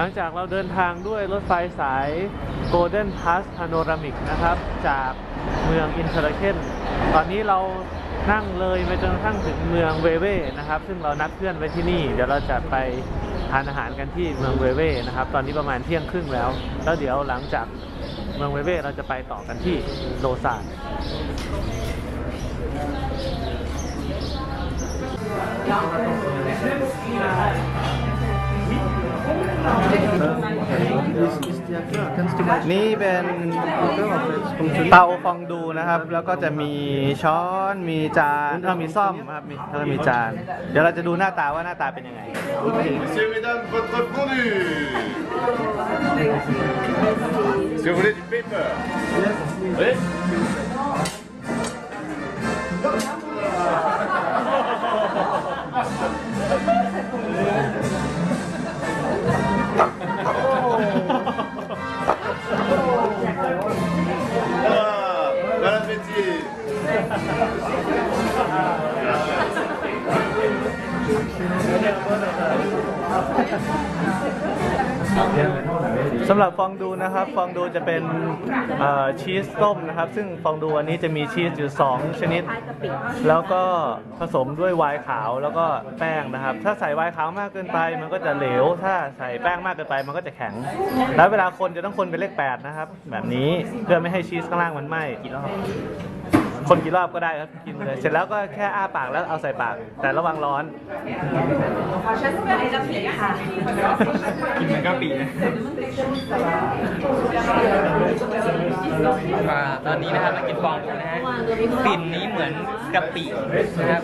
หลังจากเราเดินทางด้วยรถไฟสาย Golden Pass Panoramic นะครับ จากเมืองอินเทอร์เคนตอนนี้เรานั่งเลยไปจนกระทั่งถึงเมืองเวเว่นะครับ ซึ่งเรานัดเพื่อนไว้ที่นี่ เดี๋ยวเราจะไปทานอาหารกันที่เมืองเวเว่นะครับ ตอนนี้ประมาณเที่ยงครึ่งแล้ว แล้วเดี๋ยวหลังจากเมืองเวเว่เราจะไปต่อกันที่โลซาน นี่เป็นเตาฟองดูนะครับ แล้วก็จะมีช้อนมีจานเอ้ามีซ่อมครับมีแล้วก็มีจาน เดี๋ยวเราจะดูหน้าตาว่าหน้าตาเป็นยังไง Si vous voulez du paper Oui สำหรับฟองดูนะครับ ฟองดูจะเป็นชีสต้มนะครับ ซึ่งฟองดูอันนี้จะมีชีสอยู่ 2 ชนิด แล้วก็ผสมด้วยไวน์ขาวแล้วก็แป้งนะครับ ถ้าใส่ไวน์ขาวมากเกินไปมันก็จะเหลว ถ้าใส่แป้งมากเกินไปมันก็จะแข็ง แล้วเวลาคนจะต้องคนเป็นเลขแปดนะครับ แบบนี้เพื่อไม่ให้ชีสข้างล่างมันไหม้ คนกี่รอบก็ได้ครับกินเลย เสร็จแล้วก็แค่อ้าปากแล้วเอาใส่ปาก แต่ระวังร้อน กินเหมือนกะปินะมาตอนนี้นะครับมากินฟองดูนะฮะกลิ่นนี้เหมือนกะปินะครับ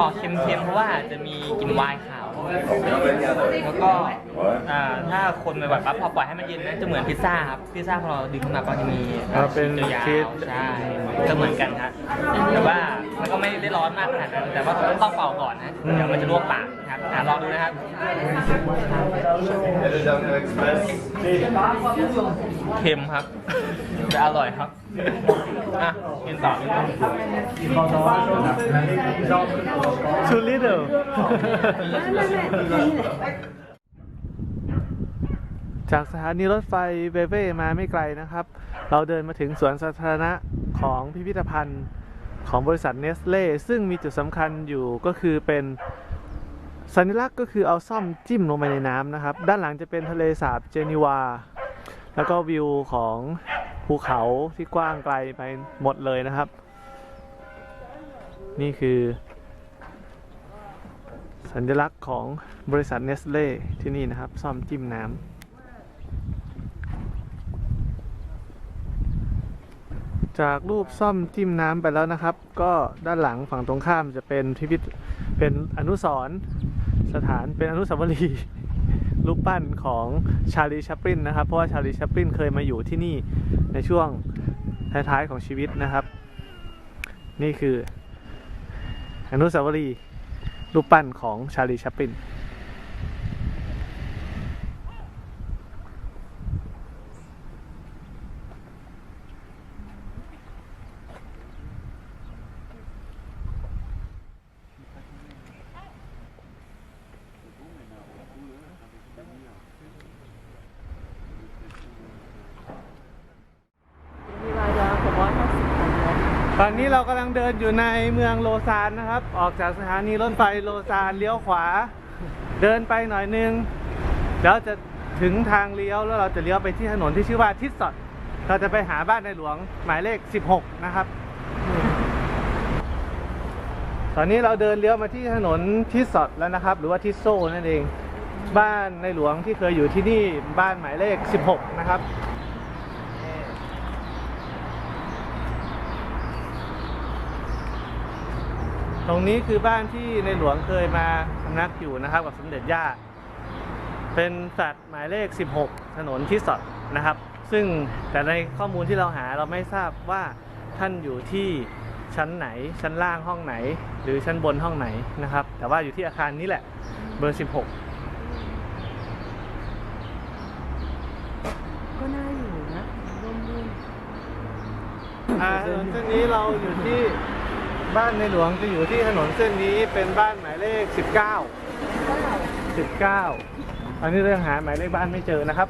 ออกเค็มๆเพราะว่าจะมีกลิ่นวน์ขาว แล้วก็อ่าถ้าคนบ่อยๆปั๊บพอปล่อยให้มันเย็นนะจะเหมือนพิซซ่าครับพิซซ่าพอเราดึงขึ้นมาก็จะมีอ่าเป็นยาวชีส ๆใช่ก็เหมือนกันครับแต่ว่ามันก็ไม่ได้ร้อนมากขนาดนั้นแต่ว่าต้องเป่าก่อนนะเดี๋ยวมันจะลวกปากนะครับอะลองดูนะครับ เค็มครับ แต่อร่อยครับ อะกินต่อกินต่อ too little จากสถานีรถไฟเบเว่มาไม่ไกลนะครับ เราเดินมาถึงสวนสาธารณะของพิพิธภัณฑ์ของบริษัทเนสเล่ซึ่งมีจุดสำคัญอยู่ก็คือเป็นสัญลักษณ์ก็คือเอาซ่อมจิ้มลงไปในน้ำนะครับ ด้านหลังจะเป็นทะเลสาบเจนีวา แล้วก็วิวของ ภูเขาที่กว้างไกลไปหมดเลยนะครับ นี่คือ สัญลักษณ์ของบริษัทเนสเล่ที่นี่นะครับ ซ่อมจิ้มน้ำจากรูปซ่อมจิ้มน้ำไปแล้วนะครับ ก็ด้านหลังฝั่งตรงข้ามจะเป็นพิพิธเป็นอนุสรสถานเป็นอนุสาวรีย์ รูปปั้นของชาลีชัปปรินนะครับ เพราะว่าชาลีชัปปรินเคยมาอยู่ที่นี่ในช่วงท้ายๆของชีวิตนะครับ นี่คืออนุสาวรีย์รูปปั้นของชาลีชัปปิน ตอนนี้เรากำลังเดินอยู่ในเมืองโลซานนะครับ ออกจากสถานีรถไฟโลซานเลี้ยวขวา เดินไปหน่อยนึงแล้วจะถึงทางเลี้ยวแล้วเราจะเลี้ยวไปที่ถนนที่ชื่อว่าทิศสอดเราจะไปหาบ้านในหลวงหมายเลข 16 นะครับ ตอนนี้เราเดินเลี้ยวมาที่ถนนทิศสอดแล้วนะครับ หรือว่าทิศโซนั่นเอง บ้านในหลวงที่เคยอยู่ที่นี่บ้านหมายเลข 16 นะครับ ตรงนี้คือบ้านที่ในหลวงเคยมาพำนักอยู่นะครับกับสมเด็จย่า เป็นสัตว์หมายเลข 16 ถนนที่สอดนะครับ ซึ่งแต่ในข้อมูลที่เราหาเราไม่ทราบว่าท่านอยู่ที่ชั้นไหน ชั้นล่างห้องไหน หรือชั้นบนห้องไหนนะครับ แต่ว่าอยู่ที่อาคารนี้แหละ เบอร์ 16 ก็น่าอยู่นะร่มรื่น อ่าถนนเส้นนี้เราอยู่ที่ บ้านในหลวงจะอยู่ที่ถนนเส้นนี้เป็นบ้านหมายเลข 19 19 อันนี้เรื่องหาหมายเลขบ้านไม่เจอนะครับ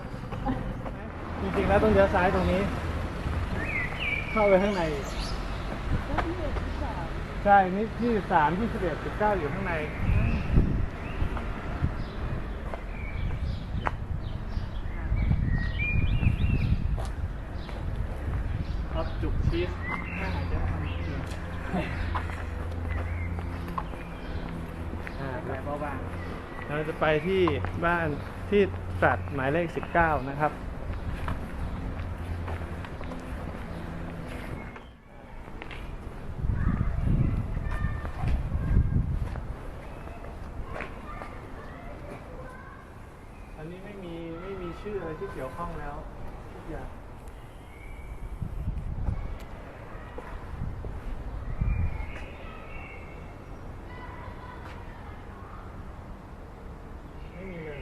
จริงๆแล้วต้องเลี้ยวซ้ายตรงนี้ เข้าไปข้างใน ใช่นี่ที่สามที่สิบเอ็ดสิบเก้าอยู่ข้างในครับจุกชีสน่าจะทำอ่าแล้วก็บ้าน เราจะไปที่บ้านที่ตรัดหมายเลข 19 นะครับ อันนี้ไม่มีไม่มีชื่ออะไรที่เกี่ยวข้องแล้วทุกอย่าง ไม่มีเลย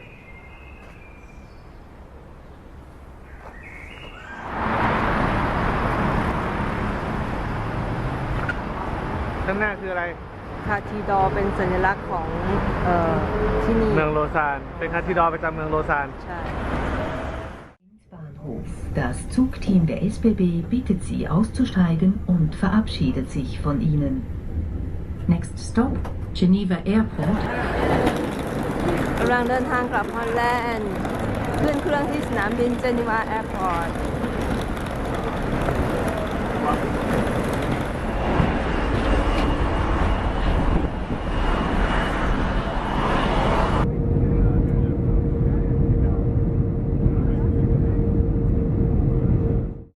ข้างหน้าคืออะไร คาทีดอร์เป็นสัญลักษณ์ของเอ่อที่นี่ เมืองโลซาน เป็นคาทิดอร์ประจำเมืองโลซาน ใช่ Bahnhof. Das Zugteam der SBB bittet Sie auszusteigen und verabschiedet sich von Ihnen. Next stop, Geneva Airport. กำลังเดินทางกลับฮอลแลนด์ ขึ้นเครื่องที่สนามบินเจนีวาแอร์พอร์ต